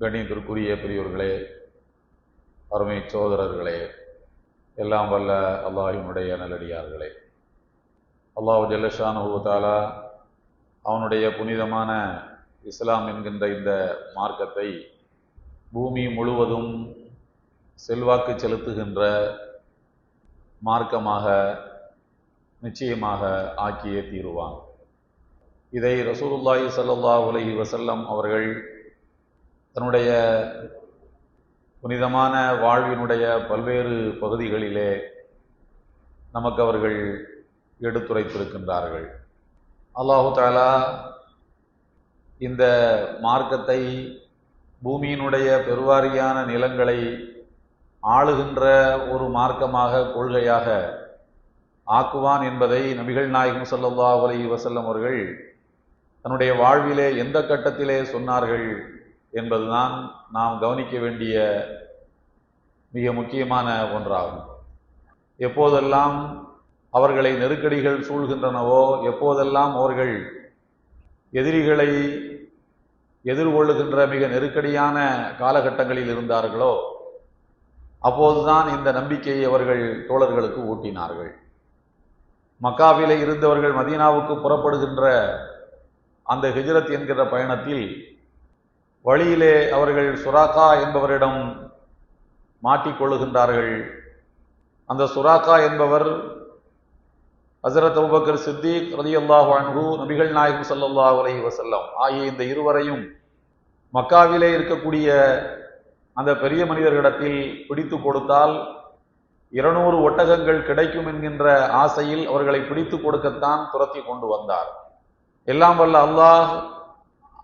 கணியத்திற்குரிய பெரியோர்களே அருமை சோதரர்களே எல்லாம் வல்ல அல்லாஹினுடைய நல்லடியார்களே. அல்லாஹு ஜல்லஷானு தாலா அவனுடைய புனிதமான இஸ்லாம் என்கின்ற இந்த மார்க்கத்தை பூமி முழுவதும் செல்வாக்கு செலுத்துகின்ற மார்க்கமாக நிச்சயமாக ஆக்கியே தீருவான். இதை ரசூலுல்லாஹி ஸல்லல்லாஹு அலைஹி வசல்லம் அவர்கள் தன்னுடைய புனிதமான வாழ்வினுடைய பல்வேறு பகுதிகளிலே நமக்கு அவர்கள் எடுத்துரைத்திருக்கின்றார்கள். அல்லாஹு தாலா இந்த மார்க்கத்தை பூமியினுடைய பெருவாரியான நிலங்களை ஆளுகின்ற ஒரு மார்க்கமாக கொள்கையாக ஆக்குவான் என்பதை நபிகள் நாயகம் ஸல்லல்லாஹு அலி வசல்லம் அவர்கள் தன்னுடைய வாழ்விலே எந்த கட்டத்திலே சொன்னார்கள் என்பதுதான் நாம் கவனிக்க வேண்டிய மிக முக்கியமான ஒன்றாகும். எப்போதெல்லாம் அவர்களை நெருக்கடிகள் சூழ்கின்றனவோ எப்போதெல்லாம் அவர்கள் எதிரிகளை எதிர்கொள்ளுகின்ற மிக நெருக்கடியான காலகட்டங்களில் இருந்தார்களோ அப்போதுதான் இந்த நம்பிக்கையை அவர்கள் தோழர்களுக்கு ஊட்டினார்கள். மக்காவிலே இருந்தவர்கள் மதீனாவுக்கு புறப்படுகின்ற அந்த ஹிஜ்ரத் என்கிற பயணத்தில் வழியிலே அவர்கள் சுராக்கா என்பவரிடம் மாட்டிக்கொள்ளுகின்றார்கள். அந்த சுராக்கா என்பவர் ஹசரத் அபுபக்கர் சித்திக் ரதி அல்லாஹு அன்பு நபிகள் நாயகம் ஸல்லல்லாஹு அலைஹி வசல்லம் ஆகிய இந்த இருவரையும் மக்காவிலே இருக்கக்கூடிய அந்த பெரிய மனிதர்களிடத்தில் பிடித்து கொடுத்தால் இருநூறு ஒட்டகங்கள் கிடைக்கும் என்கின்ற ஆசையில் அவர்களை பிடித்து கொடுக்கத்தான் துரத்தி கொண்டு வந்தார். எல்லாம் வல்ல அல்லாஹ்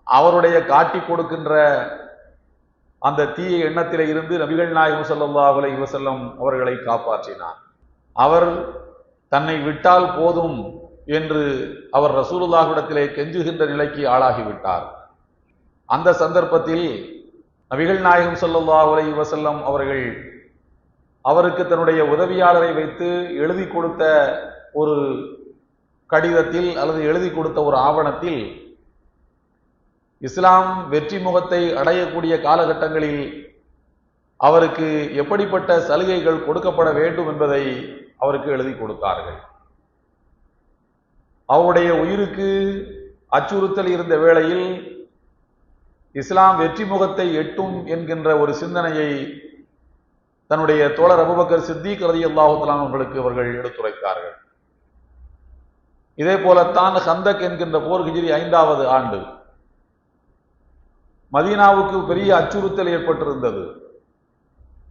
அவருடைய காட்டி கொடுக்கின்ற அந்த தீய எண்ணத்தில் இருந்து நபிகள் நாயகம் சல்லா அலை வஸல்லம் அவர்களை காப்பாற்றினார். அவர் தன்னை விட்டால் போதும் என்று அவர் ரசூலுல்லாஹ்விடத்திலே கெஞ்சுகின்ற நிலைக்கு ஆளாகிவிட்டார். அந்த சந்தர்ப்பத்தில் நபிகள் நாயகம் ஸல்லல்லாஹு அலைஹி வஸல்லம் அவர்கள் அவருக்கு தன்னுடைய உதவியாளரை வைத்து எழுதி கொடுத்த ஒரு கடிதத்தில் அல்லது எழுதி கொடுத்த ஒரு ஆவணத்தில் இஸ்லாம் வெற்றி முகத்தை அடையக்கூடிய காலகட்டங்களில் அவருக்கு எப்படிப்பட்ட சலுகைகள் கொடுக்கப்பட வேண்டும் என்பதை அவருக்கு எழுதி கொடுத்தார்கள். அவருடைய உயிருக்கு அச்சுறுத்தல் இருந்த வேளையில் இஸ்லாம் வெற்றி முகத்தை எட்டும் என்கின்ற ஒரு சிந்தனையை தன்னுடைய தோழர் அபுபக்கர் சித்திக் ரதி அல்லாஹுத்தலாம் அவர்களுக்கு அவர்கள் எடுத்துரைத்தார்கள். இதே போலத்தான் ஹந்தக் என்கின்ற போர் ஹிஜிரி ஐந்தாவது ஆண்டு மதீனாவுக்கு பெரிய அச்சுறுத்தல் ஏற்பட்டிருந்தது.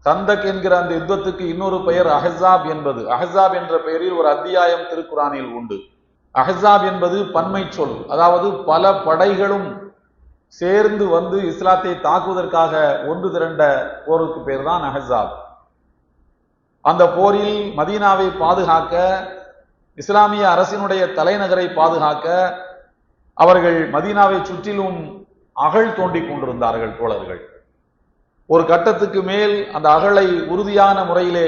கந்தக் என்கிற அந்த யுத்தத்துக்கு இன்னொரு பெயர் அஹசாப் என்பது. அஹசாப் என்ற பெயரில் ஒரு அத்தியாயம் திருக்குறானில் உண்டு. அஹசாப் என்பது பன்மை சொல். அதாவது பல படைகளும் சேர்ந்து வந்து இஸ்லாத்தை தாக்குவதற்காக ஒன்று திரண்ட போருக்கு பேர் தான் அஹசாப். அந்த போரில் மதீனாவை பாதுகாக்க இஸ்லாமிய அரசினுடைய தலைநகரை பாதுகாக்க அவர்கள் மதீனாவை சுற்றிலும் அகழ் தோண்டிக் கொண்டிருந்தார்கள் தோழர்கள். ஒரு கட்டத்துக்கு மேல் அந்த அகழை உறுதியான முறையிலே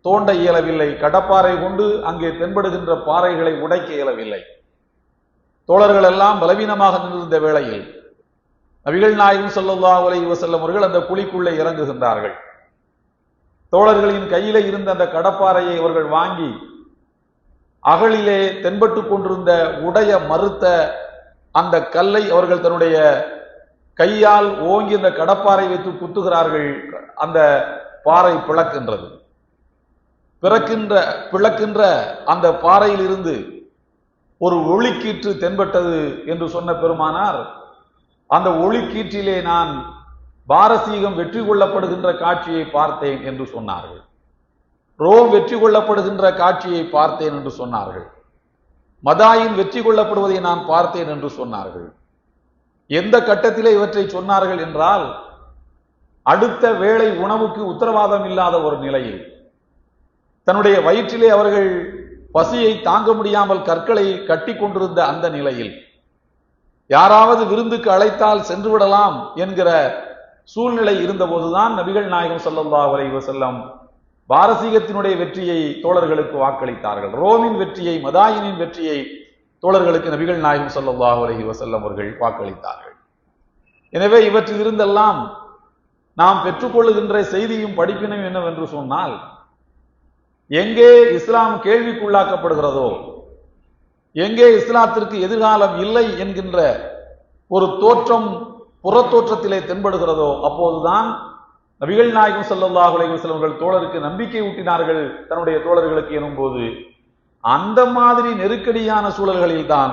தோண்ட இயலவில்லை. கடப்பாறை கொண்டு அங்கே தென்படுகின்ற பாறைகளை உடைக்க இயலவில்லை. தோழர்கள் எல்லாம் பலவீனமாக நின்றிருந்த வேளையில் நபிகள் நாயகம் சொல்லல்லா உலகி செல்லும் அவர்கள் அந்த குழிக்குள்ளே இறங்குகின்றார்கள். தோழர்களின் கையில இருந்த அந்த கடப்பாறையை அவர்கள் வாங்கி அகழிலே தென்பட்டு கொண்டிருந்த உடைய மறுத்த அந்த கல்லை அவர்கள் தன்னுடைய கையால் ஓங்கி அந்த கடப்பாறை வைத்து குத்துகிறார்கள். அந்த பாறை பிளக்கின்றது. பிறக்கின்ற பிளக்கின்ற அந்த பாறையில் இருந்து ஒரு ஒளிக்கீற்று தென்பட்டது என்று சொன்ன பெருமானார் அந்த ஒளிக்கீற்றிலே நான் பாரசீகம் வெற்றி கொள்ளப்படுகின்ற காட்சியை பார்த்தேன் என்று சொன்னார்கள். ரோம் வெற்றி கொள்ளப்படுகின்ற காட்சியை பார்த்தேன் என்று சொன்னார்கள். மதாயின் வெற்றி கொள்ளப்படுவதை நான் பார்த்தேன் என்று சொன்னார்கள். எந்த கட்டத்திலே இவற்றை சொன்னார்கள் என்றால் அடுத்த வேளை உணவுக்கு உத்தரவாதம் இல்லாத ஒரு நிலையில் தன்னுடைய வயிற்றிலே அவர்கள் பசியை தாங்க முடியாமல் கற்களை கட்டி கொண்டிருந்த அந்த நிலையில் யாராவது விருந்துக்கு அழைத்தால் சென்று விடலாம் என்கிற சூழ்நிலை இருந்தபோதுதான் நபிகள் நாயகம் ஸல்லல்லாஹு அலைஹி செல்லம் பாரசீகத்தினுடைய வெற்றியை தோழர்களுக்கு வாக்களித்தார்கள். ரோமின் வெற்றியை மதாயினின் வெற்றியை தோழர்களுக்கு நபிகள் நாயகம் சொல்லல்லாஹு அலஹி வசல்லம் அவர்கள் வாக்களித்தார்கள். எனவே இவற்றில் இருந்தெல்லாம் நாம் பெற்றுக்கொள்ளுகின்ற செய்தியும் படிப்பினும் என்னவென்று சொன்னால் எங்கே இஸ்லாம் கேள்விக்குள்ளாக்கப்படுகிறதோ எங்கே இஸ்லாத்திற்கு எதிர்காலம் இல்லை என்கின்ற ஒரு தோற்றம் புறத்தோற்றத்திலே தென்படுகிறதோ அப்போதுதான் நபிகள் நாயகம் சல்லாஹ் அலைஹி அவர்கள் தோழருக்கு நம்பிக்கை ஊட்டினார்கள் தன்னுடைய தோழர்களுக்கு எனும்போது அந்த மாதிரி நெருக்கடியான சூழல்களில் தான்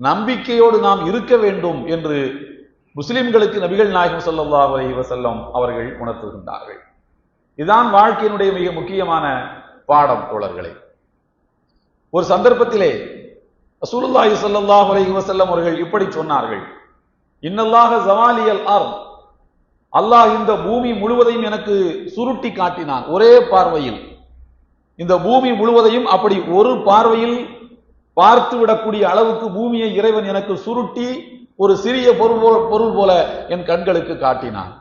நம்பிக்கையோடு நாம் இருக்க வேண்டும் என்று முஸ்லிம்களுக்கு நபிகள் நாயகம் சல்லாஹ் அலைவசல்லம் அவர்கள் உணர்த்துகின்றார்கள் இதுதான் வாழ்க்கையினுடைய மிக முக்கியமான பாடம் தோழர்களே. ஒரு சந்தர்ப்பத்திலே ரசூலுல்லாஹி சல்லாஹ் அலைஹி வசல்லம் அவர்கள் இப்படி சொன்னார்கள். இன்னல்லாக ஜவாலியல் ஆர் அல்லாஹ் இந்த பூமி முழுவதையும் எனக்கு சுருட்டி காட்டினான் ஒரே பார்வையில். இந்த பூமி முழுவதையும் அப்படி ஒரு பார்வையில் பார்த்து விடக்கூடிய அளவுக்கு பூமியை இறைவன் எனக்கு சுருட்டி ஒரு சிறிய பொருள் பொருள் போல என் கண்களுக்கு காட்டினான்.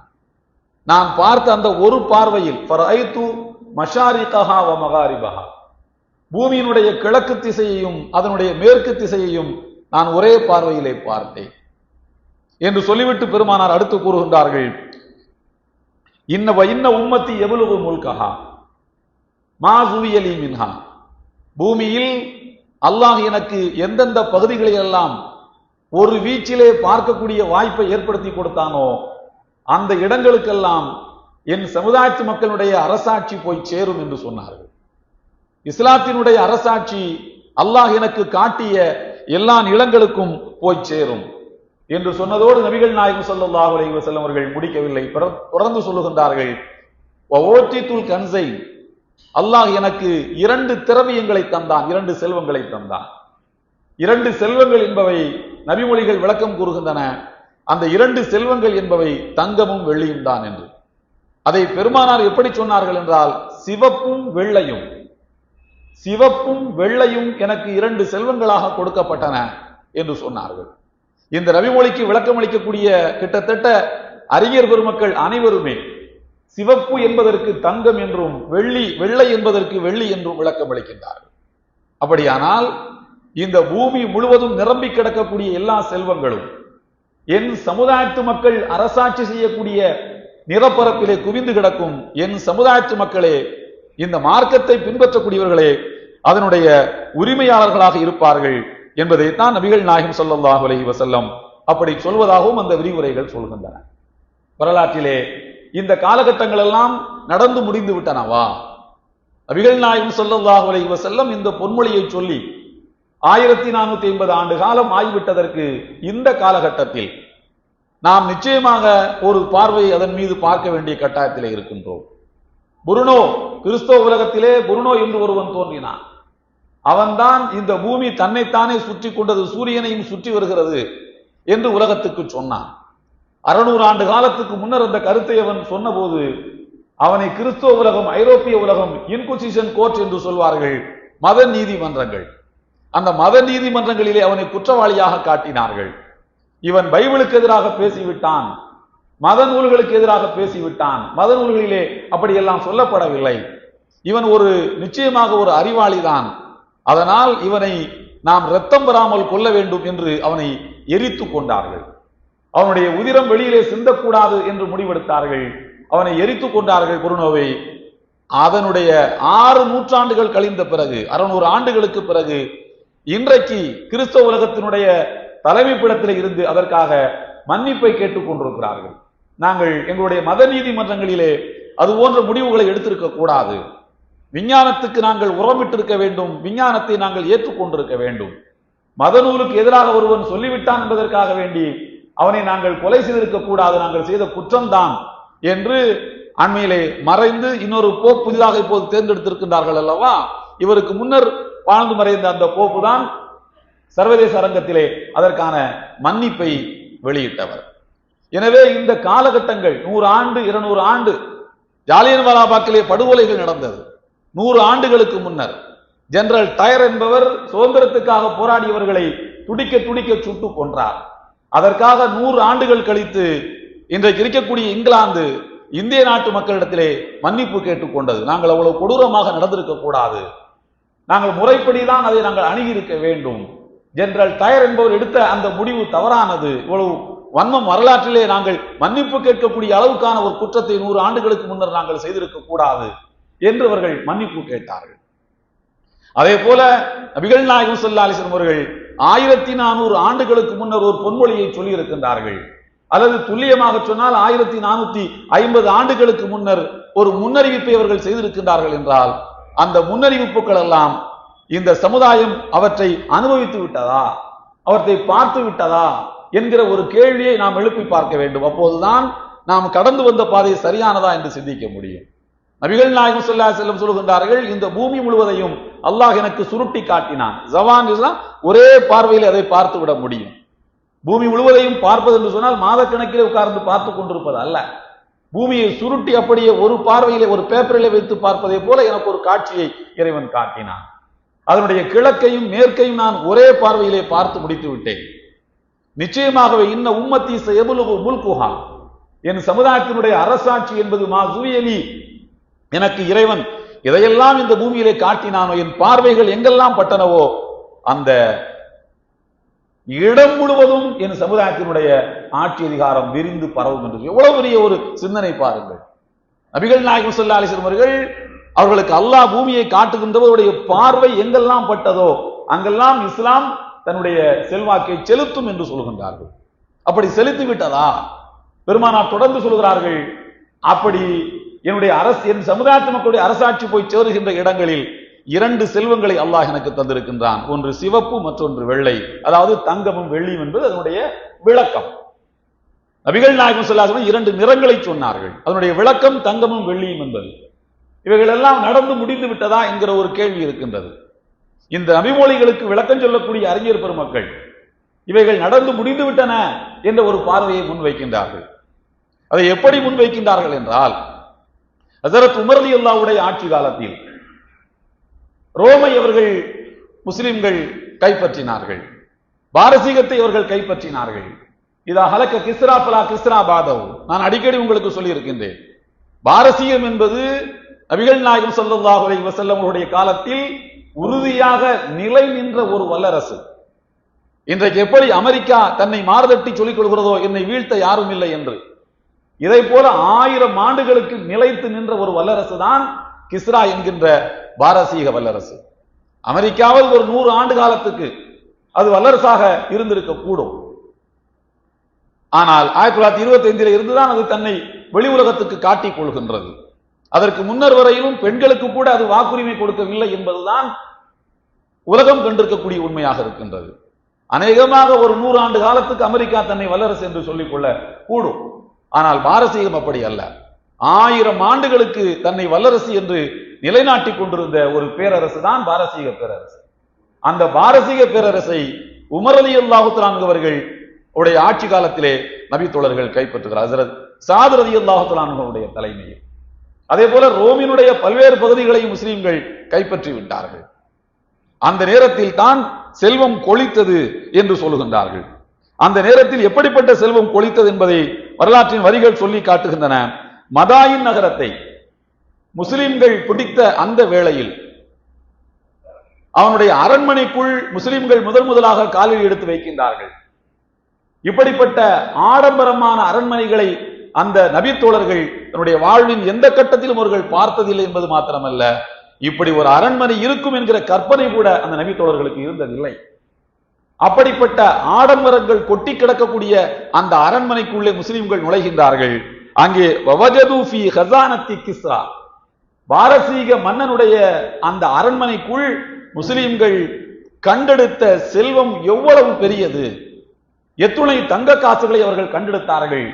நான் பார்த்த அந்த ஒரு பார்வையில் மஷாரிகஹா வ மகாரிபஹா. பூமியினுடைய கிழக்கு திசையையும் அதனுடைய மேற்கு திசையையும் நான் ஒரே பார்வையிலே பார்த்தேன். என்று சொல்லிவிட்டு பெருமானார் அடுத்து கூறுகின்றார்கள் இன்ன இன்ன உம்மத்தி எவ்வளவு முல்கஹா மா சுவியலி மின்ஹா. பூமியில் அல்லாஹ் எனக்கு எந்தெந்த பகுதிகளை எல்லாம் ஒரு வீச்சிலே பார்க்கக்கூடிய வாய்ப்பை ஏற்படுத்தி கொடுத்தானோ அந்த இடங்களுக்கெல்லாம் என் சமுதாயத்து மக்களுடைய அரசாட்சி போய் சேரும் என்று சொன்னார்கள். இஸ்லாத்தினுடைய அரசாட்சி அல்லாஹ் எனக்கு காட்டிய எல்லா நிலங்களுக்கும் போய் சேரும். என்று சொன்னதோடு நபிகள் நாயகம் ஸல்லல்லாஹு அலைஹி செல்லும் அவர்கள் முடிக்கவில்லை. பிற- தொடர்ந்து சொல்லுகின்றார்கள் ஓட்டித்துல் கன்சை அல்லாஹ் எனக்கு இரண்டு திரவியங்களை தந்தான் இரண்டு செல்வங்களை தந்தான். இரண்டு செல்வங்கள் என்பவை நபிமொழிகள் விளக்கம் கூறுகின்றன. அந்த இரண்டு செல்வங்கள் என்பவை தங்கமும் வெள்ளியும் தான் என்று. அதை பெருமானார் எப்படி சொன்னார்கள் என்றால் சிவப்பும் வெள்ளையும் சிவப்பும் வெள்ளையும் எனக்கு இரண்டு செல்வங்களாக கொடுக்கப்பட்டன என்று சொன்னார்கள். இந்த ரவிமொழிக்கு விளக்கம் அளிக்கக்கூடிய கிட்டத்தட்ட அறிஞர் பெருமக்கள் அனைவருமே சிவப்பு என்பதற்கு தங்கம் என்றும் வெள்ளி வெள்ளை என்பதற்கு வெள்ளி என்றும் விளக்கம் அளிக்கின்றார்கள். அப்படியானால் இந்த பூமி முழுவதும் நிரம்பி கிடக்கக்கூடிய எல்லா செல்வங்களும் என் சமுதாயத்து மக்கள் அரசாட்சி செய்யக்கூடிய நிலப்பரப்பிலே குவிந்து கிடக்கும் என் சமுதாயத்து மக்களே இந்த மார்க்கத்தை பின்பற்றக்கூடியவர்களே அதனுடைய உரிமையாளர்களாக இருப்பார்கள் என்பதைத்தான் நபிகள் நாயகம் ஸல்லல்லாஹு அலஹி வசல்லம் அப்படி சொல்வதாகவும் அந்த விரிவுரைகள் சொல்கின்றன. வரலாற்றிலே இந்த காலகட்டங்கள் எல்லாம் நடந்து முடிந்து விட்டனவா நபிகள் நாயகம் ஸல்லல்லாஹு அலஹி வசல்லம் இந்த பொன்மொழியை சொல்லி ஆயிரத்தி நானூத்தி ஐம்பது ஆண்டு காலம் ஆகிவிட்டதற்கு இந்த காலகட்டத்தில் நாம் நிச்சயமாக ஒரு பார்வை அதன் மீது பார்க்க வேண்டிய கட்டாயத்திலே இருக்கின்றோம். புருனோ கிறிஸ்தவ உலகத்திலே புருனோ என்று ஒருவன் தோன்றினான். அவன்தான் இந்த பூமி தன்னைத்தானே சுற்றி கொண்டது சூரியனையும் சுற்றி வருகிறது என்று உலகத்துக்கு சொன்னான். அறுநூறு ஆண்டு காலத்துக்கு முன்னர் அந்த கருத்தை அவன் சொன்னபோது அவனை கிறிஸ்துவ உலகம் ஐரோப்பிய உலகம் இன்குசிஷன் கோர்ட் என்று சொல்வார்கள் மத நீதிமன்றங்கள். அந்த மத நீதிமன்றங்களிலே அவனை குற்றவாளியாக காட்டினார்கள். இவன் பைபிளுக்கு எதிராக பேசிவிட்டான் மத நூல்களுக்கு எதிராக பேசிவிட்டான் மத நூல்களிலே அப்படியெல்லாம் சொல்லப்படவில்லை. இவன் ஒரு நிச்சயமாக ஒரு அறிவாளிதான். அதனால் இவனை நாம் ரத்தம் பெறாமல் கொள்ள வேண்டும் என்று அவனை எரித்து கொண்டார்கள். அவனுடைய உதிரம் வெளியிலே சிந்தக்கூடாது என்று முடிவெடுத்தார்கள். அவனை எரித்து கொண்டார்கள் குருநோவை. அதனுடைய ஆறு நூற்றாண்டுகள் கழிந்த பிறகு அறுநூறு ஆண்டுகளுக்கு பிறகு இன்றைக்கு கிறிஸ்தவ உலகத்தினுடைய தலைமைப்பிடத்தில் இருந்து அதற்காக மன்னிப்பை கேட்டுக் கொண்டிருக்கிறார்கள். நாங்கள் எங்களுடைய மத நீதிமன்றங்களிலே அது போன்ற முடிவுகளை எடுத்திருக்க கூடாது. விஞ்ஞானத்துக்கு நாங்கள் உரமிட்டிருக்க வேண்டும் விஞ்ஞானத்தை நாங்கள் ஏற்றுக்கொண்டிருக்க வேண்டும். மத நூலுக்கு எதிராக ஒருவன் சொல்லிவிட்டான் என்பதற்காக வேண்டி அவனை நாங்கள் கொலை செய்திருக்க கூடாது நாங்கள் செய்த குற்றம்தான் என்று அண்மையிலே மறைந்து இன்னொரு போப் புதிதாக இப்போது தேர்ந்தெடுத்திருக்கின்றார்கள் அல்லவா? இவருக்கு முன்னர் வாழ்ந்து மறைந்த அந்த போப்பு தான் சர்வதேச அரங்கத்திலே அதற்கான மன்னிப்பை வெளியிட்டவர். எனவே இந்த காலகட்டங்கள் நூறு ஆண்டு இருநூறு ஆண்டு ஜாலியன் வாலாபாக்கிலே படுகொலைகள் நடந்தது. நூறு ஆண்டுகளுக்கு முன்னர் ஜெனரல் டயர் என்பவர் சுதந்திரத்துக்காக போராடியவர்களை துடிக்க துடிக்க சுட்டு கொன்றார். அதற்காக நூறு ஆண்டுகள் கழித்து இன்றைக்கு இருக்கக்கூடிய இங்கிலாந்து இந்திய நாட்டு மக்களிடத்திலே மன்னிப்பு கேட்டுக்கொண்டது நாங்கள் அவ்வளவு கொடூரமாக நடந்திருக்க கூடாது. நாங்கள் முறைப்படிதான் அதை நாங்கள் அணுகியிருக்க வேண்டும். ஜெனரல் டயர் என்பவர் எடுத்த அந்த முடிவு தவறானது. இவ்வளவு வன்மம் வரலாற்றிலே நாங்கள் மன்னிப்பு கேட்கக்கூடிய அளவுக்கான ஒரு குற்றத்தை நூறு ஆண்டுகளுக்கு முன்னர் நாங்கள் செய்திருக்க கூடாது. என்று அவர்கள் மன்னிப்பு கேட்டார்கள். அதே போல நபிகள் நாயகம் ஸல்லல்லாஹு அவர்கள் ஆயிரத்தி நானூறு ஆண்டுகளுக்கு முன்னர் ஒரு பொன்மொழியை சொல்லி இருக்கின்றார்கள் அல்லது துல்லியமாக சொன்னால் ஆயிரத்தி நானூத்தி ஐம்பது ஆண்டுகளுக்கு முன்னர் ஒரு முன்னறிவிப்பை அவர்கள் செய்திருக்கின்றார்கள் என்றால் அந்த முன்னறிவிப்புகள் எல்லாம் இந்த சமுதாயம் அவற்றை அனுபவித்து விட்டதா? அவற்றை பார்த்து விட்டதா? என்கிற ஒரு கேள்வியை நாம் எழுப்பி பார்க்க வேண்டும். அப்போதுதான் நாம் கடந்து வந்த பாதை சரியானதா என்று சிந்திக்க முடியும். நபிகள் நாயகம் சொல்லா செல்லம் சொல்லுகின்றார்கள் இந்த பூமி முழுவதையும் அல்லாஹ் எனக்கு சுருட்டி காட்டினான். ஜவான் ஒரே பார்வையில் அதை பார்த்து விட முடியும். பூமி முழுவதையும் பார்ப்பது என்று சொன்னால் மாதக்கணக்கில் உட்கார்ந்து பார்த்து கொண்டிருப்பது அல்ல. பூமியை சுருட்டி அப்படியே ஒரு பார்வையிலே ஒரு பேப்பரிலே வைத்து பார்ப்பதை போல எனக்கு ஒரு காட்சியை இறைவன் காட்டினான். அதனுடைய கிழக்கையும் மேற்கையும் நான் ஒரே பார்வையிலே பார்த்து முடித்து விட்டேன். நிச்சயமாகவே இன்ன உம்மத்தி எவ்வளவு முல்குஹா. என் சமுதாயத்தினுடைய அரசாட்சி என்பது மா சுயலி எனக்கு இறைவன் எதையெல்லாம் இந்த பூமியிலே காட்டினானோ என் பார்வைகள் எங்கெல்லாம் பட்டனவோ அந்த இடம் முழுவதும் என் சமுதாயத்தினுடைய ஆட்சி அதிகாரம் விரிந்து பரவும் என்று எவ்வளவு பெரிய ஒரு சிந்தனை பாருங்கள். நபிகள் நாயகம் சொல்லா அலைஹி அவர்கள் அவர்களுக்கு அல்லாஹ் பூமியை காட்டுகின்றவருடைய பார்வை எங்கெல்லாம் பட்டதோ அங்கெல்லாம் இஸ்லாம் தன்னுடைய செல்வாக்கை செலுத்தும் என்று சொல்கின்றார்கள். அப்படி செலுத்தி விட்டதா? பெருமானார் தொடர்ந்து சொல்கிறார்கள் அப்படி என்னுடைய அரசு என் சமுதாயத்து மக்களுடைய அரசாட்சி போய் சேருகின்ற இடங்களில் இரண்டு செல்வங்களை அல்லாஹ் எனக்கு தந்திருக்கின்றான். ஒன்று சிவப்பு மற்றொன்று வெள்ளை. அதாவது தங்கமும் வெள்ளியும் என்பது அதனுடைய விளக்கம். நபிகள் நாயகம் சொல்லாசனம் இரண்டு நிறங்களை சொன்னார்கள். அதனுடைய விளக்கம் தங்கமும் வெள்ளியும் என்பது. இவைகள் எல்லாம் நடந்து முடிந்து விட்டதா என்கிற ஒரு கேள்வி இருக்கின்றது. இந்த நபிமொழிகளுக்கு விளக்கம் சொல்லக்கூடிய அறிஞர் பெருமக்கள் இவைகள் நடந்து முடிந்து விட்டன என்ற ஒரு பார்வையை முன்வைக்கின்றார்கள். அதை எப்படி முன்வைக்கின்றார்கள் என்றால் ஹசரத் உமர்லி அல்லாவுடைய ஆட்சி காலத்தில் ரோமை அவர்கள் முஸ்லிம்கள் கைப்பற்றினார்கள். பாரசீகத்தை அவர்கள் கைப்பற்றினார்கள். இதா ஹலக்க கிஸ்ரா பலா கிஸ்ரா பாதவ். நான் அடிக்கடி உங்களுக்கு சொல்லி இருக்கின்றேன் பாரசீகம் என்பது நபிகள் நாயகம் ஸல்லல்லாஹு அலைஹி வஸல்லம் காலத்தில் உறுதியாக நிலை நின்ற ஒரு வல்லரசு. இன்றைக்கு எப்படி அமெரிக்கா தன்னை மாறுதட்டி சொல்லிக் கொள்கிறதோ என்னை வீழ்த்த யாரும் இல்லை என்று. இதை போல ஆயிரம் ஆண்டுகளுக்கு நிலைத்து நின்ற ஒரு வல்லரசு தான் கிஸ்ரா என்கின்ற பாரசீக வல்லரசு. அமெரிக்காவில் ஒரு நூறு ஆண்டு காலத்துக்கு அது வல்லரசாக இருந்திருக்க கூடும். ஆனால் ஆயிரத்தி தொள்ளாயிரத்தி இருபத்தி ஐந்தில் இருந்துதான் அது தன்னை வெளி உலகத்துக்கு காட்டிக் கொள்கின்றது. அதற்கு முன்னர் வரையிலும் பெண்களுக்கு கூட அது வாக்குரிமை கொடுக்கவில்லை என்பதுதான் உலகம் கண்டிருக்கக்கூடிய உண்மையாக இருக்கின்றது. அநேகமாக ஒரு நூறு ஆண்டு காலத்துக்கு அமெரிக்கா தன்னை வல்லரசு என்று சொல்லிக்கொள்ள கூடும். ஆனால் பாரசீகம் அப்படி அல்ல. ஆயிரம் ஆண்டுகளுக்கு தன்னை வல்லரசு என்று நிலைநாட்டிக் கொண்டிருந்த ஒரு பேரரசு தான் பாரசீக பேரரசு. அந்த பாரசீக பேரரசை உமரலி அலி அவர்கள் உடைய ஆட்சி காலத்திலே நபி தோழர்கள் கைப்பற்றுகிறார். ஹசரத் சாத் ரதி அல்லாஹுத்தலான்களுடைய தலைமையில். அதே போல ரோமினுடைய பல்வேறு பகுதிகளையும் முஸ்லிம்கள் கைப்பற்றி விட்டார்கள். அந்த நேரத்தில் தான் செல்வம் கொளித்தது என்று சொல்லுகின்றார்கள். அந்த நேரத்தில் எப்படிப்பட்ட செல்வம் கொளித்தது என்பதை வரலாற்றின் வரிகள் சொல்லி காட்டுகின்றன. மதாயின் நகரத்தை முஸ்லிம்கள் பிடித்த அந்த வேளையில் அவனுடைய அரண்மனைக்குள் முஸ்லிம்கள் முதல் முதலாக காலில் எடுத்து வைக்கின்றார்கள். இப்படிப்பட்ட ஆடம்பரமான அரண்மனைகளை அந்த நபித்தோழர்கள் தன்னுடைய வாழ்வின் எந்த கட்டத்திலும் அவர்கள் பார்த்ததில்லை என்பது மாத்திரமல்ல. இப்படி ஒரு அரண்மனை இருக்கும் என்கிற கற்பனை கூட அந்த நபித்தோழர்களுக்கு இருந்ததில்லை. அப்படிப்பட்ட ஆடம்பரங்கள் கொட்டி கிடக்கக்கூடிய அந்த அரண்மனைக்குள்ளே முஸ்லிம்கள் நுழைகின்றார்கள். அங்கே வவஜது ஹசானத்தி கிஸ்ரா. பாரசீக மன்னனுடைய அந்த அரண்மனைக்குள் முஸ்லிம்கள் கண்டெடுத்த செல்வம் எவ்வளவு பெரியது? எத்துணை தங்க காசுகளை அவர்கள் கண்டெடுத்தார்கள்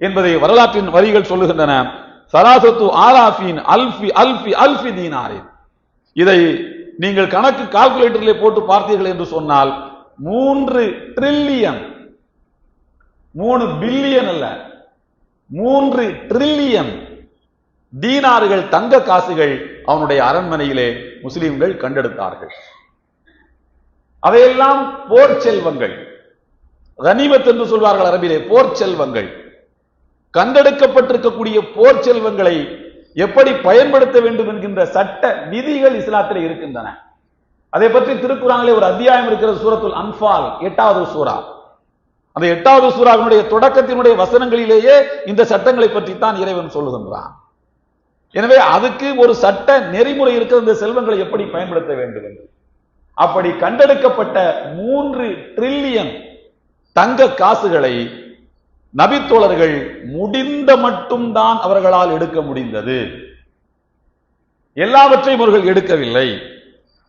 என்பதை வரலாற்றின் வரிகள் சொல்லுகின்றன. சராசத்து ஆலாஃபின் அல்ஃபி அல்ஃபி அல்ஃபி தீனாரின். இதை நீங்கள் கணக்கு கால்குலேட்டரில் போட்டு பார்த்தீர்கள் என்று சொன்னால் மூன்று ட்ரில்லியன் மூணு பில்லியன் அல்ல. மூன்று ட்ரில்லியன் தீனார்கள் தங்க காசுகள் அவனுடைய அரண்மனையிலே முஸ்லிம்கள் கண்டெடுத்தார்கள். அவையெல்லாம் போர் செல்வங்கள். கனிமத் என்று சொல்வார்கள் அரபிலே போர் செல்வங்கள். கண்டெடுக்கப்பட்டிருக்கக்கூடிய போர் செல்வங்களை எப்படி பயன்படுத்த வேண்டும் என்கின்ற சட்ட விதிகள் இஸ்லாத்தில் இருக்கின்றன. அதை பற்றி திருக்குறாங்களே ஒரு அத்தியாயம் இருக்கிறது சூரத்துல் அன்பால் எட்டாவது சூரா. அந்த எட்டாவது சூறாவினுடைய தொடக்கத்தினுடைய வசனங்களிலேயே இந்த சட்டங்களை பற்றி தான் இறைவன் சொல்லுகின்றான். எனவே அதுக்கு ஒரு சட்ட நெறிமுறை இருக்கிற இந்த செல்வங்களை எப்படி பயன்படுத்த வேண்டும் என்று. அப்படி கண்டெடுக்கப்பட்ட மூன்று ட்ரில்லியன் தங்க காசுகளை நபித்தோழர்கள் முடிந்த மட்டும்தான் அவர்களால் எடுக்க முடிந்தது. எல்லாவற்றையும் அவர்கள் எடுக்கவில்லை.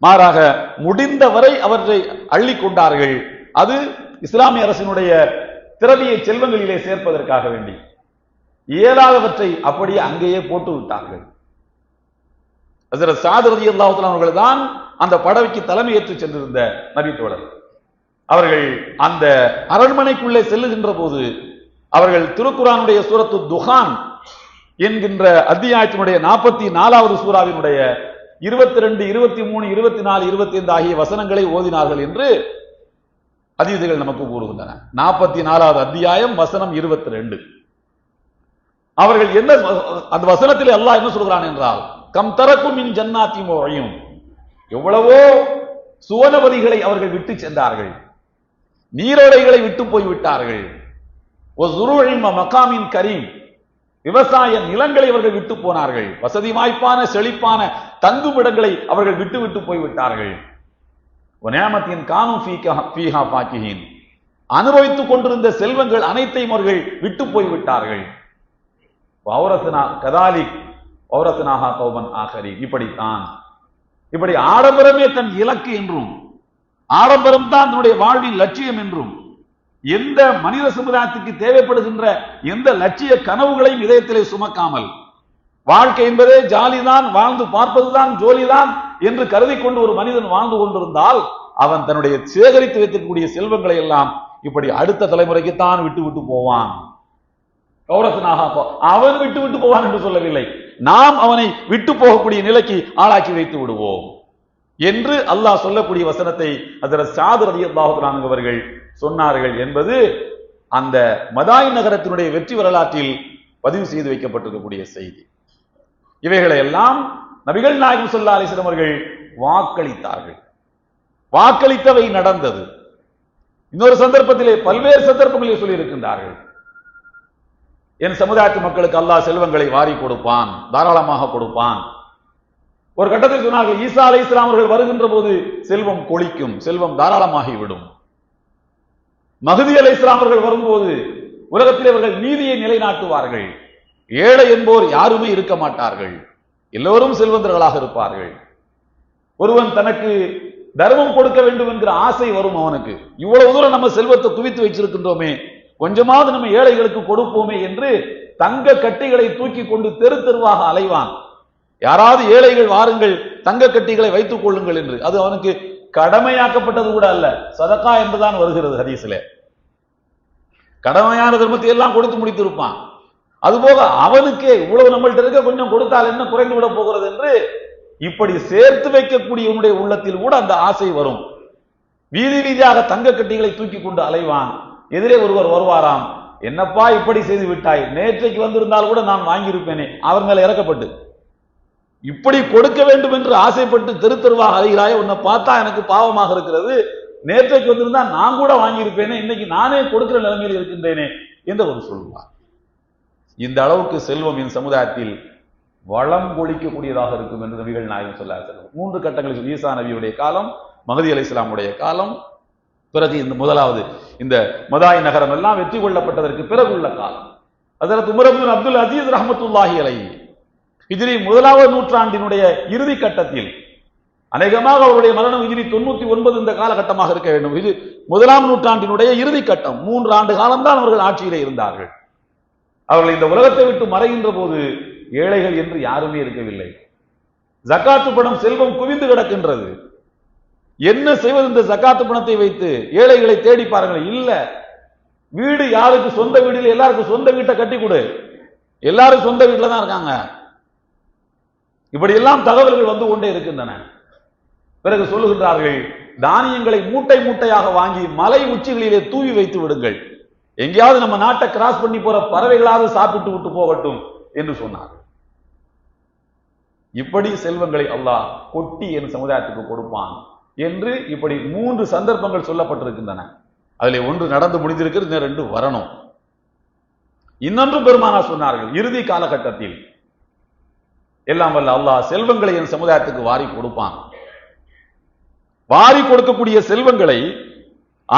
மாறாக முடிந்தவரை அவற்றை அள்ளி கொண்டார்கள் அது இஸ்லாமிய அரசினுடைய திறவியை செல்வங்களிலே சேர்ப்பதற்காக வேண்டி. இயலாதவற்றை அப்படியே அங்கேயே போட்டு விட்டார்கள். ஹசரத் சாத் அவர்கள் தான் அந்த படவைக்கு தலைமையேற்று சென்றிருந்த நபி தோழர். அவர்கள் அந்த அரண்மனைக்குள்ளே செல்லுகின்ற போது அவர்கள் திருக்குறானுடைய சூரத்து துஹான் என்கின்ற அத்தியாயத்தினுடைய நாற்பத்தி நாலாவது சூறாவினுடைய இருபத்தி ரெண்டு இருபத்தி மூணு இருபத்தி நாலு இருபத்தி ஐந்து ஆகிய வசனங்களை ஓதினார்கள் என்று அதீதிகள் நமக்கு கூறுகின்றன. நாற்பத்தி நாலாவது அத்தியாயம் வசனம் இருபத்தி ரெண்டு அவர்கள் என்ன அந்த வசனத்தில் அல்லாஹ் என்ன சொல்கிறான் என்றால் கம் தரக்கும் மின் ஜன்னாத்தி மொழியும் எவ்வளவோ சுவனவதிகளை அவர்கள் விட்டு சென்றார்கள். நீரோடைகளை விட்டு போய் விட்டார்கள். ஒரு சுருழின் மக்காமின் கரீம். விவசாய நிலங்களை அவர்கள் விட்டு போனார்கள். வசதி வாய்ப்பான செழிப்பான தங்குமிடங்களை அவர்கள் விட்டு விட்டு போய் விட்டார்கள் காணும் ஃபீஹா பாக்கிஹின். அனுபவித்துக் கொண்டிருந்த செல்வங்கள் அனைத்தையும் அவர்கள் விட்டு போய் விட்டார்கள் பௌரத்னா கதாலிக் பௌரத்னாகா ஆகரி இப்படித்தான். இப்படி ஆடம்பரமே தன் இலக்கு என்றும் ஆடம்பரம் தான் தன்னுடைய வாழ்வின் லட்சியம் என்றும் எந்த மனித சமுதாயத்துக்கு தேவைப்படுகின்ற எந்த லட்சிய கனவுகளையும் இதயத்திலே சுமக்காமல் வாழ்க்கை என்பதே ஜாலிதான் வாழ்ந்து பார்ப்பதுதான் ஜோலிதான் என்று கருதி கொண்டு ஒரு மனிதன் வாழ்ந்து கொண்டிருந்தால் அவன் தன்னுடைய சேகரித்து வைத்திருக்கக்கூடிய செல்வங்களை எல்லாம் இப்படி அடுத்த தலைமுறைக்கு தான் விட்டு விட்டு போவான். கௌரசனாக அவன் விட்டு விட்டு போவான் என்று சொல்லவில்லை. நாம் அவனை விட்டு போகக்கூடிய நிலைக்கு ஆளாக்கி வைத்து விடுவோம் என்று அல்லாஹ் சொல்லக்கூடிய வசனத்தை அதில் சாது ரதி அவர்கள் சொன்னார்கள் என்பது அந்த மதாய் நகரத்தினுடைய வெற்றி வரலாற்றில் பதிவு செய்து வைக்கப்பட்டிருக்கக்கூடிய செய்தி. இவைகளை எல்லாம் நபிகள் நாயகம் சொல்லா அலிஸ்லம் அவர்கள் வாக்களித்தார்கள். வாக்களித்தவை நடந்தது. இன்னொரு சந்தர்ப்பத்திலே பல்வேறு சந்தர்ப்பங்களில் சொல்லியிருக்கின்றார்கள். என் சமுதாயத்து மக்களுக்கு அல்லாஹ் செல்வங்களை வாரி கொடுப்பான் தாராளமாக கொடுப்பான். ஒரு கட்டத்தில் சொன்னார்கள் ஈசா அலை இஸ்லாம் அவர்கள் வருகின்ற போது செல்வம் கொளிக்கும் செல்வம் தாராளமாகிவிடும். மகுதி அலை இஸ்லாம் அவர்கள் வரும்போது உலகத்தில் அவர்கள் நீதியை நிலைநாட்டுவார்கள். ஏழை என்போர் யாருமே இருக்க மாட்டார்கள். எல்லோரும் செல்வந்தர்களாக இருப்பார்கள். ஒருவன் தனக்கு தர்மம் கொடுக்க வேண்டும் என்கிற ஆசை வரும் அவனுக்கு. இவ்வளவு தூரம் நம்ம செல்வத்தை குவித்து வச்சிருக்கின்றோமே கொஞ்சமாவது நம்ம ஏழைகளுக்கு கொடுப்போமே என்று தங்க கட்டிகளை தூக்கி கொண்டு தெரு தெருவாக அலைவான். யாராவது ஏழைகள் வாருங்கள் தங்க கட்டிகளை வைத்துக் கொள்ளுங்கள் என்று. அது அவனுக்கு கடமையாக்கப்பட்டது கூட அல்ல. சதக்கா என்றுதான் வருகிறது ஹதீஸ்ல. கடமையான தர்மத்தை எல்லாம் கொடுத்து முடித்திருப்பான். அதுபோக அவனுக்கே இவ்வளவு நம்மள்கிட்ட இருக்க கொஞ்சம் கொடுத்தால் என்ன குறைந்து விட போகிறது என்று இப்படி சேர்த்து வைக்கக்கூடியவனுடைய உள்ளத்தில் கூட அந்த ஆசை வரும். வீதி வீதியாக தங்க கட்டிகளை தூக்கி கொண்டு அலைவான். எதிரே ஒருவர் வருவாராம். என்னப்பா இப்படி செய்து விட்டாய்? நேற்றைக்கு வந்திருந்தால் கூட நான் வாங்கியிருப்பேனே. அவர் மேல இறக்கப்பட்டு. இப்படி கொடுக்க வேண்டும் என்று ஆசைப்பட்டு தெரு தெருவாக அலைகிறாய் உன்னை பார்த்தா எனக்கு பாவமாக இருக்கிறது. நேற்றைக்கு வந்திருந்தா நான் கூட வாங்கியிருப்பேனே இன்னைக்கு நானே கொடுக்கிற நிலைமையில் இருக்கின்றேனே என்று அவர் சொல்லுவார் இந்த அளவுக்கு செல்வம் என் சமுதாயத்தில் வளம் கொளிக்கக்கூடியதாக இருக்கும் என்று நபிகள் நாயகம் சொல்ல மூன்று கட்டங்களில் ஈசா நபியுடைய காலம் மகதி அலி இஸ்லாமுடைய காலம் பிறகு இந்த முதலாவது இந்த மதாய் நகரம் எல்லாம் வெற்றி கொள்ளப்பட்டதற்கு பிறகு உள்ள காலம் அதற்கு உமரபுல் அப்துல் அசீஸ் ரஹமத்துல்லாஹி அலை இதிரி முதலாவது நூற்றாண்டினுடைய இறுதி கட்டத்தில் அநேகமாக அவருடைய மரணம் இதிரி தொண்ணூத்தி ஒன்பது இந்த காலகட்டமாக இருக்க வேண்டும். இது முதலாம் நூற்றாண்டினுடைய இறுதி கட்டம். மூன்று ஆண்டு காலம்தான் அவர்கள் ஆட்சியிலே இருந்தார்கள். அவர்கள் இந்த உலகத்தை விட்டு மறைகின்ற போது ஏழைகள் என்று யாருமே இருக்கவில்லை. ஜக்காத்து பணம் செல்வம் குவிந்து கிடக்கின்றது. என்ன செய்வது இந்த ஜக்காத்து பணத்தை வைத்து ஏழைகளை தேடி பாருங்கள். இல்ல வீடு யாருக்கு சொந்த வீடு எல்லாருக்கும் சொந்த வீட்டை கட்டி கொடு. எல்லாரும் சொந்த வீட்டில் தான் இருக்காங்க. இப்படி எல்லாம் தகவல்கள் வந்து கொண்டே இருக்கின்றன. பிறகு சொல்லுகின்றார்கள் தானியங்களை மூட்டை மூட்டையாக வாங்கி மலை உச்சிகளிலே தூவி வைத்து விடுங்கள். எங்கேயாவது நம்ம நாட்டை கிராஸ் பண்ணி போற பறவைகளாவது சாப்பிட்டு விட்டு போகட்டும் என்று சொன்னார். இப்படி செல்வங்களை அல்லாஹ் கொட்டி என் சமுதாயத்துக்கு கொடுப்பான் என்று இப்படி மூன்று சந்தர்ப்பங்கள் சொல்லப்பட்டிருக்கின்றன. அதிலே ஒன்று நடந்து முடிந்திருக்கிறது ரெண்டு வரணும். இன்னொன்று பெருமானா சொன்னார்கள் இறுதி காலகட்டத்தில் எல்லாம் வல்ல அல்லாஹ் செல்வங்களை என் சமுதாயத்துக்கு வாரி கொடுப்பான். வாரி கொடுக்கக்கூடிய செல்வங்களை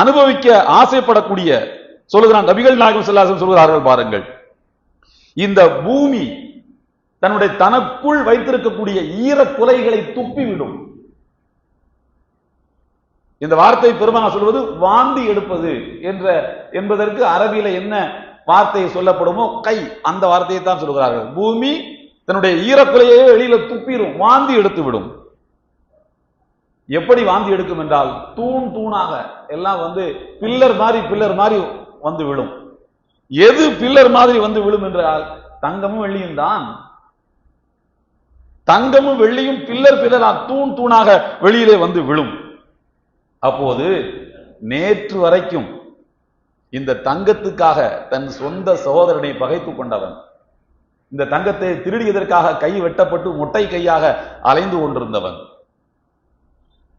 அனுபவிக்க ஆசைப்படக்கூடிய சொல்லுகிறான் நபிகள் நாயகம் செல்லாசம் சொல்கிறார்கள் பாருங்கள். இந்த பூமி தன்னுடைய தனக்குள் வைத்திருக்கக்கூடிய ஈர குலைகளை துப்பிவிடும். இந்த வார்த்தை பெருமானா சொல்வது வாந்தி எடுப்பது என்ற என்பதற்கு அரபியில என்ன வார்த்தை சொல்லப்படுமோ கை அந்த வார்த்தையை தான் சொல்கிறார்கள் பூமி தன்னுடைய ஈரக்குலையே வெளியில துப்பிடும் வாந்தி எடுத்து விடும் எப்படி வாந்தி எடுக்கும் என்றால் தூண் தூணாக எல்லாம் வந்து பில்லர் மாதிரி பில்லர் மாதிரி வந்து விழும். எது பில்லர் மாதிரி வந்து விழும் என்றால் தங்கமும் வெள்ளியும் தான். தங்கமும் வெள்ளியும் பில்லர் பில்லரா தூண் தூணாக வெளியிலே வந்து விழும். அப்போது நேற்று வரைக்கும் இந்த தங்கத்துக்காக தன் சொந்த சகோதரனை பகைத்துக் கொண்டவன் இந்த தங்கத்தை திருடியதற்காக கை வெட்டப்பட்டு மொட்டை கையாக அலைந்து கொண்டிருந்தவன்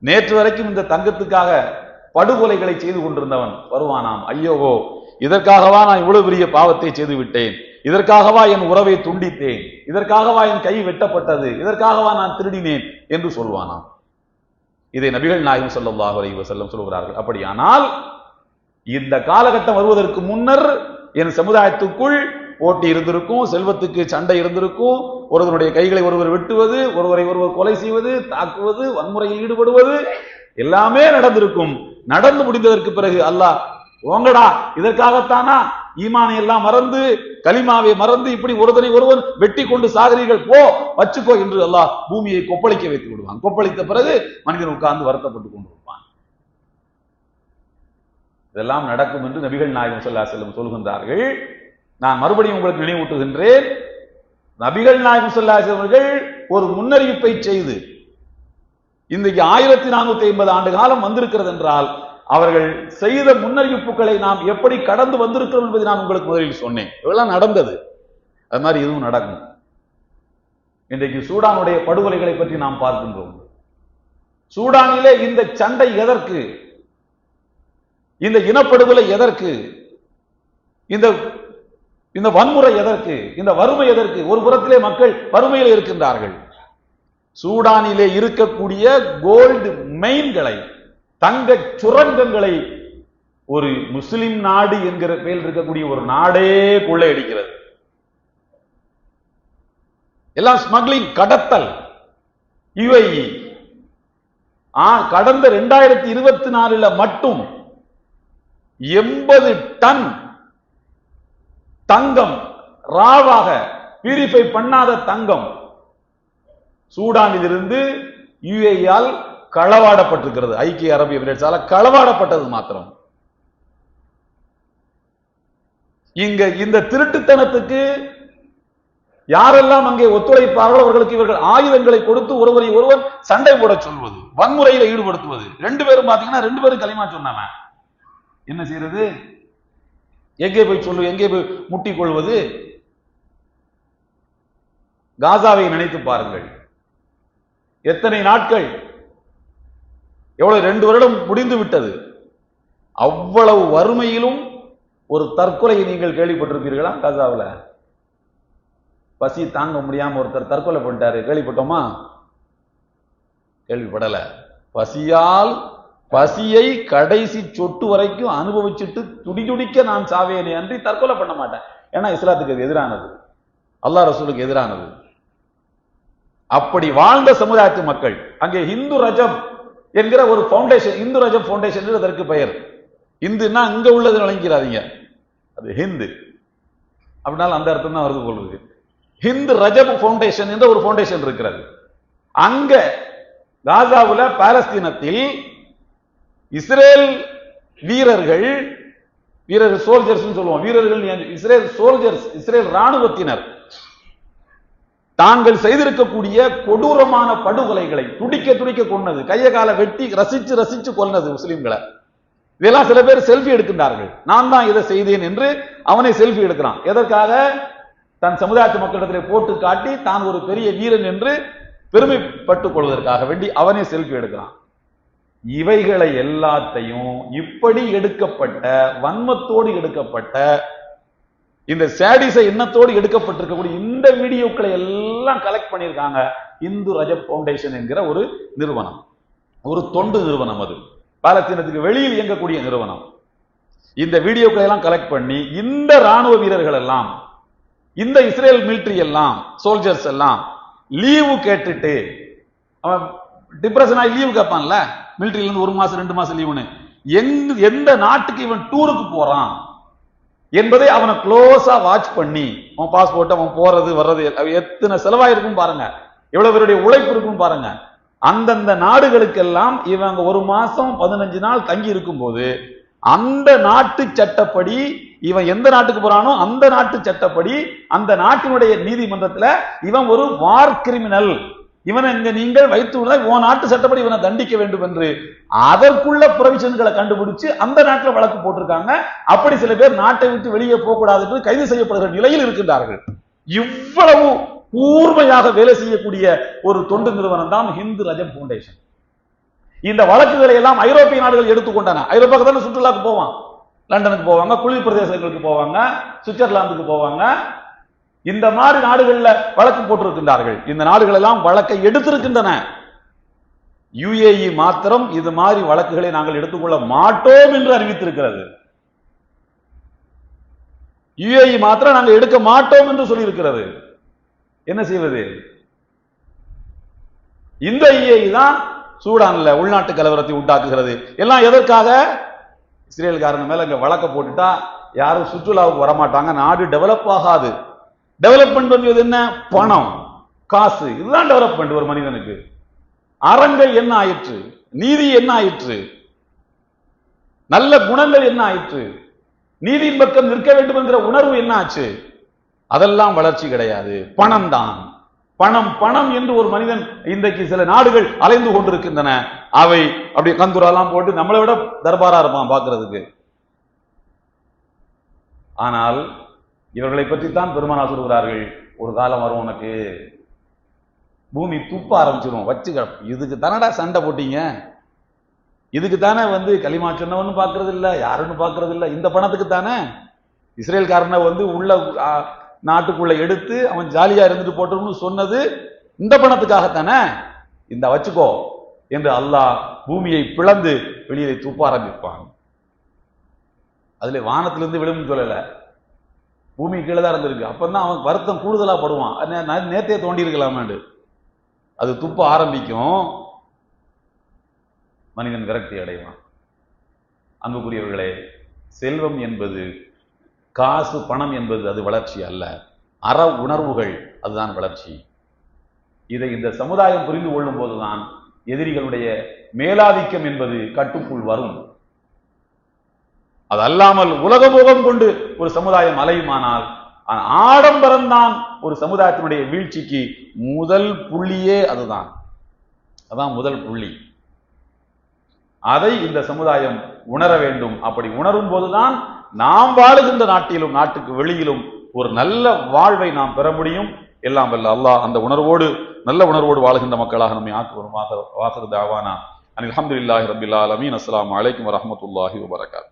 நேற்று வரைக்கும் இந்த தங்கத்துக்காக படுகொலைகளை செய்து கொண்டிருந்தவன் வருவானாம். ஐயோவோ இதற்காகவா நான் இவ்வளவு பெரிய பாவத்தை செய்து விட்டேன் இதற்காகவா என் உறவை துண்டித்தேன்? இதற்காகவா என் கை வெட்டப்பட்டது? இதற்காகவா நான் திருடினேன்? என்று சொல்வானாம். இதை நபிகள் நாயகம் ஸல்லல்லாஹு அலைஹி செல்லம் சொல்கிறார்கள். அப்படியானால் இந்த காலகட்டம் வருவதற்கு முன்னர் என் சமுதாயத்துக்குள் போட்டி இருந்திருக்கும் செல்வத்துக்கு சண்டை இருந்திருக்கும் ஒருவருடைய கைகளை ஒருவர் வெட்டுவது ஒருவரை ஒருவர் கொலை செய்வது தாக்குவது வன்முறையில் ஈடுபடுவது எல்லாமே நடந்திருக்கும். நடந்து முடிந்ததற்கு பிறகு அல்லாஹ் ஓங்கடா இதற்காகத்தானா? ஈமானை எல்லாம் மறந்து கலிமாவை மறந்து இப்படி ஒருதனை ஒருவன் வெட்டி கொண்டு சாகிறீர்கள் போ வச்சுக்கோ என்று அல்லாஹ் பூமியை கொப்பளிக்க வைத்து விடுவான் கொப்பளித்த பிறகு மனிதன் உட்கார்ந்து வருத்தப்பட்டு கொண்டு வருவான் இதெல்லாம் நடக்கும் என்று நபிகள் நாயகம் சொல்லா அலைஹி சொல்கின்றார்கள். நான் மறுபடியும் உங்களுக்கு நினைவூட்டுகின்றேன். நபிகள் நாயகம் சொல்லா செல்வர்கள் ஒரு முன்னறிவிப்பை செய்து இன்றைக்கு ஆயிரத்தி நானூத்தி ஐம்பது ஆண்டு காலம் வந்திருக்கிறது என்றால் அவர்கள் செய்த முன்னறிவிப்புகளை நாம் எப்படி கடந்து வந்திருக்கிறோம் என்பதை நான் உங்களுக்கு முதலில் சொன்னேன். இதெல்லாம் நடந்தது. அது மாதிரி இதுவும் நடக்கும். இன்றைக்கு சூடானுடைய படுகொலைகளை பற்றி நாம் பார்க்கின்றோம். சூடானிலே இந்த சண்டை எதற்கு? இந்த இனப்படுகொலை எதற்கு? இந்த இந்த வன்முறை எதற்கு? இந்த வறுமை எதற்கு? ஒரு புறத்திலே மக்கள் வறுமையில் இருக்கின்றார்கள். சூடானிலே இருக்கக்கூடிய கோல்டு மெயின்களை தங்க சுரங்கங்களை ஒரு முஸ்லிம் நாடு என்கிற பெயரில் இருக்கக்கூடிய ஒரு நாடே கொள்ளையடிக்கிறது எல்லாம் ஸ்மக்லிங் கடத்தல். யுஏஇ கடந்த ரெண்டாயிரத்தி இருபத்தி நாலுல மட்டும் எண்பது டன் தங்கம் ராவாக பியூரிஃபை பண்ணாத தங்கம் சூடானிலிருந்து யுஏஆல் களவாடப்பட்டிருக்கிறது. ஐக்கிய அரபு எமிரேட்ஸால களவாடப்பட்டது மாத்திரம். இங்க இந்த திருட்டுத்தனத்துக்கு யாரெல்லாம் அங்கே ஒத்துழைப்பார்களோ அவர்களுக்கு இவர்கள் ஆயுதங்களை கொடுத்து ஒருவரை ஒருவர் சண்டை போட சொல்வது வன்முறையில ஈடுபடுத்துவது. ரெண்டு பேரும் பாத்தீங்கன்னா ரெண்டு பேரும் களிமா சொன்னவன். என்ன செய்யறது? எங்கே போய் சொல்லு எங்கே போய் முட்டிக் கொள்வது? காசாவை நினைத்து பாருங்கள். எத்தனை நாட்கள்? எவ்வளவு ரெண்டு வருடம் முடிந்து விட்டது. அவ்வளவு வறுமையிலும் ஒரு தற்கொலையை நீங்கள் கேள்விப்பட்டிருப்பீர்களா காசாவுல? பசி தாங்க முடியாம ஒருத்தர் தற்கொலை பண்ணிட்டாரு. கேள்விப்பட்டோமா? கேள்விப்படல. பசியால் பசியை கடைசி சொட்டு வரைக்கும் அனுபவிச்சுட்டு துடிதுடிக்க நான் சாவேனே அன்றி தற்கொலை பண்ண மாட்டேன். ஏன்னா இஸ்லாத்துக்கு அது எதிரானது. அல்லாஹ் ரசூலுக்கு எதிரானது. அப்படி வாழ்ந்த சமுதாயத்து மக்கள் அங்கே இந்து ரஜம் என்கிற ஒரு ஃபவுண்டேஷன் இந்து ரஜம் பவுண்டேஷன் அதற்கு பெயர். இந்துன்னா அங்க உள்ளது நினைக்கிறாதீங்க அது ஹிந்து. அப்படின்னாலும் அந்த அர்த்தம் தான் வருது கொள்வது ஹிந்து ரஜப் ஃபவுண்டேஷன் என்ற ஒரு ஃபவுண்டேஷன் இருக்கிறது. அங்க காசாவுல பாலஸ்தீனத்தில் இஸ்ரேல் வீரர்கள் வீரர்கள் சோல்ஜர்ஸ் சொல்லுவோம். வீரர்கள் இஸ்ரேல் சோல்ஜர்ஸ் இஸ்ரேல் ராணுவத்தினர் தாங்கள் செய்திருக்கக்கூடிய கொடூரமான படுகொலைகளை துடிக்க துடிக்க கொன்னது கைய கால வெட்டி ரசிச்சு ரசிச்சு கொன்னது முஸ்லிம்களை. இதெல்லாம் சில பேர் செல்ஃபி எடுக்கின்றார்கள். நான் தான் இதை செய்தேன் என்று அவனை செல்ஃபி எடுக்கிறான். எதற்காக? தன் சமுதாயத்து மக்களிடத்தில் போட்டு காட்டி தான் ஒரு பெரிய வீரன் என்று பெருமைப்பட்டுக் கொள்வதற்காக வேண்டி அவனே செல்ஃபி எடுக்கிறான். இவைகளை எல்லாத்தையும் இப்படி எடுக்கப்பட்ட வன்மத்தோடு எடுக்கப்பட்ட இந்த சாடிச எண்ணத்தோடு எடுக்கப்பட்டிருக்கக்கூடிய இந்த வீடியோக்களை எல்லாம் கலெக்ட் பண்ணியிருக்காங்க இந்து ரஜப் ஃபவுண்டேஷன் என்கிற ஒரு நிறுவனம். ஒரு தொண்டு நிறுவனம் அது. பாலஸ்தீனத்துக்கு வெளியில் இயங்கக்கூடிய நிறுவனம். இந்த வீடியோக்களை எல்லாம் கலெக்ட் பண்ணி இந்த ராணுவ வீரர்கள் எல்லாம் இந்த இஸ்ரேல் மிலிட்ரி எல்லாம் சோல்ஜர்ஸ் எல்லாம் லீவு கேட்டுட்டு அவன் டிப்ரெஷன் ஆகி லீவு கேட்பான்ல? மிலிட்ரியிலேருந்து ஒரு மாசம் ரெண்டு மாசம் லீவுன்னு எங்க எந்த நாட்டுக்கு இவன் டூருக்கு போறான்? என்பதை அவனை க்ளோஸா வாட்ச் பண்ணி அவன் பாஸ்போர்ட் அவன் போறது வர்றது அவன் எத்தனை செலவாயிருக்கும் பாருங்க. எவ்வளவு பேருடைய உழைப்பு இருக்கும் பாருங்க. அந்தந்த நாடுகளுக்கெல்லாம் இவங்க ஒரு மாசம் பதினஞ்சு நாள் தங்கி இருக்கும்போது அந்த நாட்டு சட்டப்படி இவன் எந்த நாட்டுக்கு போறானோ அந்த நாட்டு சட்டப்படி அந்த நாட்டினுடைய நீதிமன்றத்துல இவன் ஒரு வார் கிரிமினல் இவனை இங்க நீங்கள் வைத்து உன் நாட்டு சட்டப்படி இவனை தண்டிக்க வேண்டும் என்று அதற்குள்ள புரவிஷன்களை கண்டுபிடிச்சு அந்த நாட்டில் வழக்கு போட்டிருக்காங்க. அப்படி சில பேர் நாட்டை விட்டு வெளியே போகக்கூடாது என்று கைது செய்யப்படுகிற நிலையில் இருக்கின்றார்கள். இவ்வளவு கூர்மையாக வேலை செய்யக்கூடிய ஒரு தொண்டு நிறுவனம் தான் ஹிந்து ரஜம் பவுண்டேஷன் இந்த வழக்குகளை எல்லாம் ஐரோப்பிய நாடுகள் எடுத்துக்கொண்டன. ஐரோப்பாவுக்கு தானே சுற்றுலாக்கு போவான். லண்டனுக்கு போவாங்க குளிர் பிரதேசங்களுக்கு போவாங்க சுவிட்சர்லாந்துக்கு போவாங்க. இந்த மாதிரி நாடுகள்ல வழக்கு போட்டிருக்கின்றார்கள். இந்த நாடுகள் எல்லாம் வழக்கை எடுத்திருக்கின்றன. யுஏஇ மாத்திரம் இது மாதிரி வழக்குகளை நாங்கள் எடுத்துக்கொள்ள மாட்டோம் என்று அறிவித்திருக்கிறது. யுஏஇ மாத்திரம் நாங்கள் எடுக்க மாட்டோம் என்று சொல்லியிருக்கிறது. என்ன செய்வது? இந்த யுஏஇ தான் சூடான்ல உள்நாட்டு கலவரத்தை உண்டாக்குகிறது. எல்லாம் எதற்காக? இஸ்ரேல்காரங்க மேல இங்க வழக்க போட்டுட்டா யாரும் சுற்றுலாவுக்கு வரமாட்டாங்க. நாடு டெவலப் ஆகாது. டெவலப்மெண்ட் என்பது என்ன? பணம் காசு. இதுதான் டெவலப்மெண்ட் ஒரு மனிதனுக்கு. அறங்கள் என்ன ஆயிற்று? நீதி என்ன ஆயிற்று? நல்ல குணங்கள் என்ன ஆயிற்று? நீதியின் பக்கம் நிற்க வேண்டும் என்கிற உணர்வு என்ன ஆச்சு? அதெல்லாம் வளர்ச்சி கிடையாது. பணம் தான் பணம் பணம் என்று ஒரு மனிதன் இன்றைக்கு சில நாடுகள் அலைந்து கொண்டிருக்கின்றன. அவை அப்படி கந்துராலாம் போட்டு நம்மளை விட தர்பாரா இருப்பான் பாக்குறதுக்கு ஆனால் இவர்களை பற்றித்தான் பெருமானா சொல்கிறார்கள் ஒரு காலம் வரும் உனக்கு. பூமி துப்ப ஆரம்பிச்சிடும் வச்சு கிடப்பு. இதுக்கு தானடா சண்டை போட்டீங்க? இதுக்கு தானே வந்து களிமா சொன்னவன்னு பார்க்கறது இல்ல யாருன்னு பார்க்கறது இல்லை இந்த பணத்துக்கு தானே? இஸ்ரேல்காரனை வந்து உள்ள நாட்டுக்குள்ள எடுத்து அவன் ஜாலியா இருந்துட்டு போட்டோம்னு சொன்னது இந்த பணத்துக்காகத்தானே? இந்த வச்சுக்கோ என்று அல்லாஹ் பூமியை பிளந்து வெளியிலே துப்ப ஆரம்பிப்பான். அதுல வானத்திலிருந்து விழும் சொல்லலை. பூமி கீழே தான் இருந்திருக்கு. அப்பதான் அவன் வருத்தம் கூடுதலா படுவான். நேர்த்தையே தோண்டி இருக்கலாமாண்டு அது துப்ப ஆரம்பிக்கும். மனிதன் விரக்தி அடைவான். அன்புக்குரியவர்களே செல்வம் என்பது காசு பணம் என்பது அது வளர்ச்சி அல்ல. அற உணர்வுகள் அதுதான் வளர்ச்சி. இதை இந்த சமுதாயம் புரிந்து கொள்ளும் போதுதான் எதிரிகளுடைய மேலாதிக்கம் என்பது கட்டுக்குள் வரும். அது அல்லாமல் உலகமுகம் கொண்டு ஒரு சமுதாயம் அலையுமானால் ஆடம்பரம் தான் ஒரு சமுதாயத்தினுடைய வீழ்ச்சிக்கு முதல் புள்ளியே அதுதான். அதான் முதல் புள்ளி. அதை இந்த சமுதாயம் உணர வேண்டும். அப்படி உணரும் போதுதான் நாம் வாழுகின்ற நாட்டிலும் நாட்டுக்கு வெளியிலும் ஒரு நல்ல வாழ்வை நாம் பெற முடியும். எல்லாம் வல்ல அல்லாஹ் அந்த உணர்வோடு நல்ல உணர்வோடு வாழுகின்ற மக்களாக நம்மை ஆக்குவருமாக வாசது தாவானா அனில் அஹமதுல்லாஹி ரபில் ஆலமீன். அஸ்ஸலாமு அலைக்கும் வரஹ்மத்துல்லாஹி வபரகாத்.